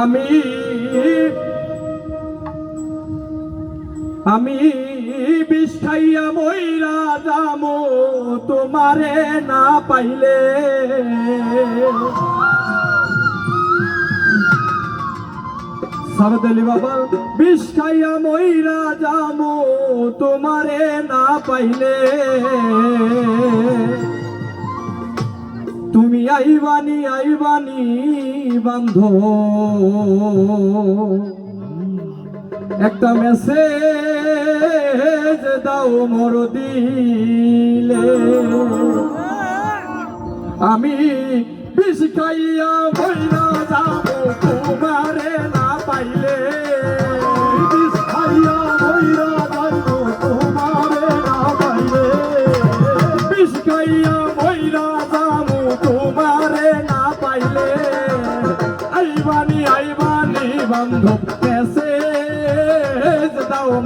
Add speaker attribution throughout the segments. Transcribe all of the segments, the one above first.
Speaker 1: আমি আমি বিষ খাইয়া মইরা যামো, তোমারে না পাইলে। সারদালি বাবা বিষ মইরা যামো, তোমারে না পাইলে। আইবানি আইবানি বান্ধ। একটা মেসেজ দাও মর দিলে। আমি বিষ খাইয়া বইরা যাব।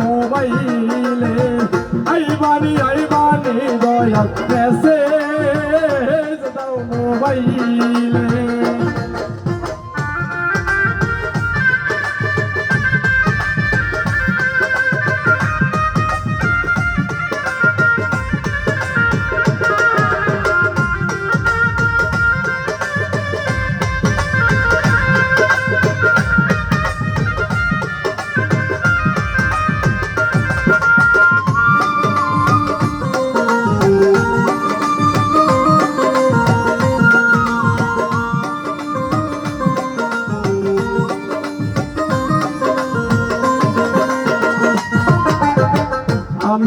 Speaker 1: মোবাইলে। আইবানি আইবানি দয়া মেসেজ দাও মোবাইলে।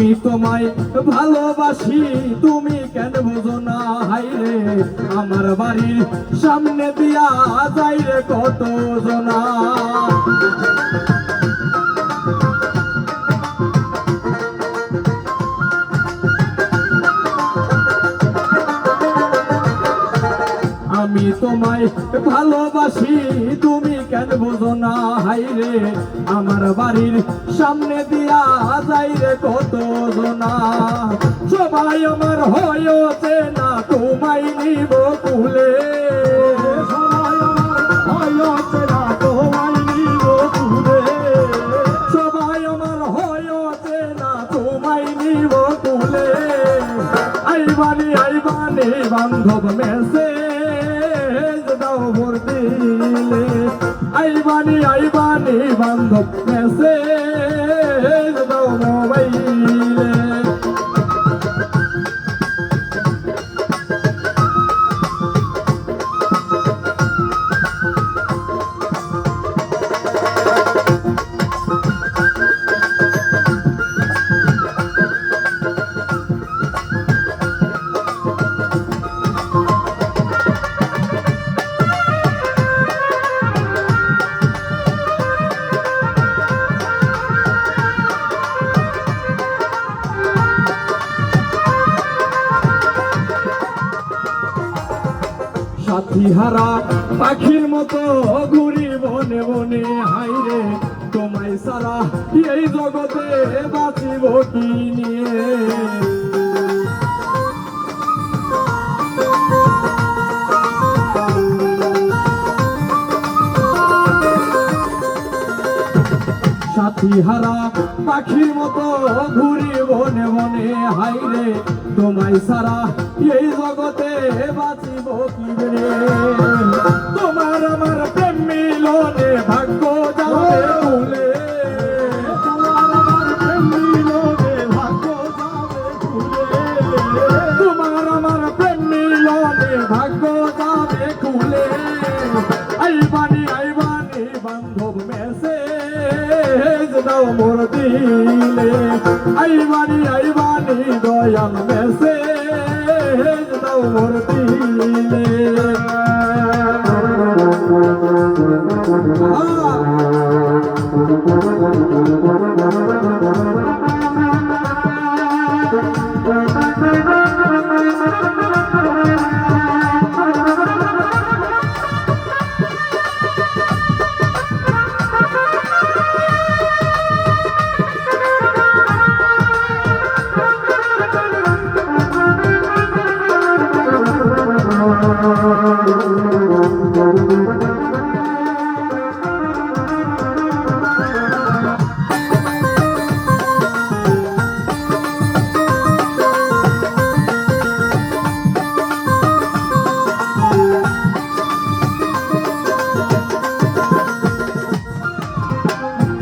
Speaker 1: আমি তোমায় ভালোবাসি, তুমি কেন বুঝো না? হাইরে আমার বাড়ির সামনে দিয়া যাই রে কত জনা। আমি তোমায় ভালোবাসি, তুমি কেন বুঝো না? হাইরে আমার বাড়ির সামনে দিয়া যাই রে কত জনা। সবাই আমার হয়েছে না তোমায় নিব কুলে বান্ধব মেসেজ ভোর দিলে আইবানি আইবানি বান্ধব মেসেজ দাও হারা পাখির মতো ঘুরি বনে বনে হাইরে তোমায় সারা এই জগতে বাঁচিব কি নিয়ে? সাথী হারা পাখির মতো ঘুরি বনে বনে হাইরে তোমায় সারা এই জগতে বাঁচিব কি তোমার আমার প্রেম মিলনে ভাগ্য যাবে ভুলে ভাগ্য ভাগ্য যাবে দাও মোর দিলে আইবানি আইবানি দয়াল মেসেজ দাও মোর দিলে আহ!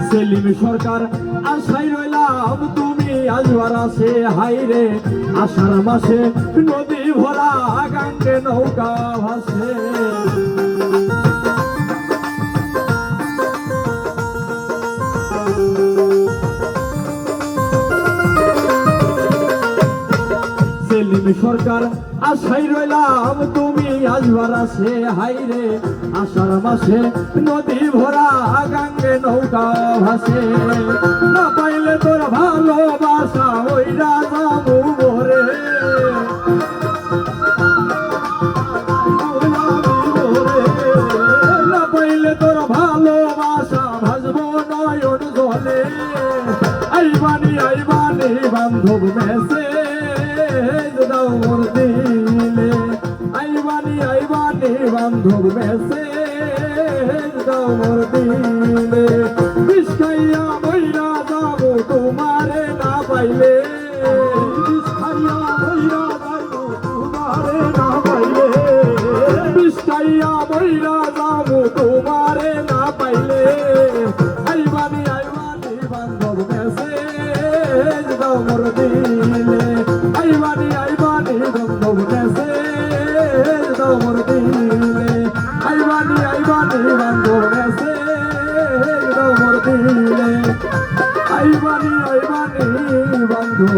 Speaker 1: সেলিম সরকার আশাই রইলাম তুমি আসবার আছে হাইরে। আষাঢ় মাসে নদী ভরা, গাঙ্গে নৌকা ভাসে। সেলিম সরকার আশাই রইলাম, তুমি আসবার আছে হাইরে আষাঢ় মাসে নদী ভরা, গাঙ্গে নৌকা ভাসে। না পাইলে তোর ভালোবাসা ওই রাজা মুরে না পাইলে তোর ভালোবাসা ভাসবো নয়ন জলে। আইবানি আইবানি বান্ধব মেসে দাও মোর দিলে। আইবানি বান্ধব মেসে দাও মোর দিলে বিষ খাইয়া মইরা যাব তোমারে না পাইলে বিষ খাইয়া মইরা যাব তোমারে না পাইলে বিষ খাইয়া মইরা যাব তোমারে না পাইলে আইবানি আইবানি বান্ধব মেসে দাও মোর দিলে আইবানি বান্ধব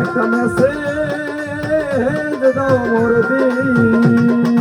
Speaker 1: একটা মেসেজ দাও মোর
Speaker 2: আল্লাহ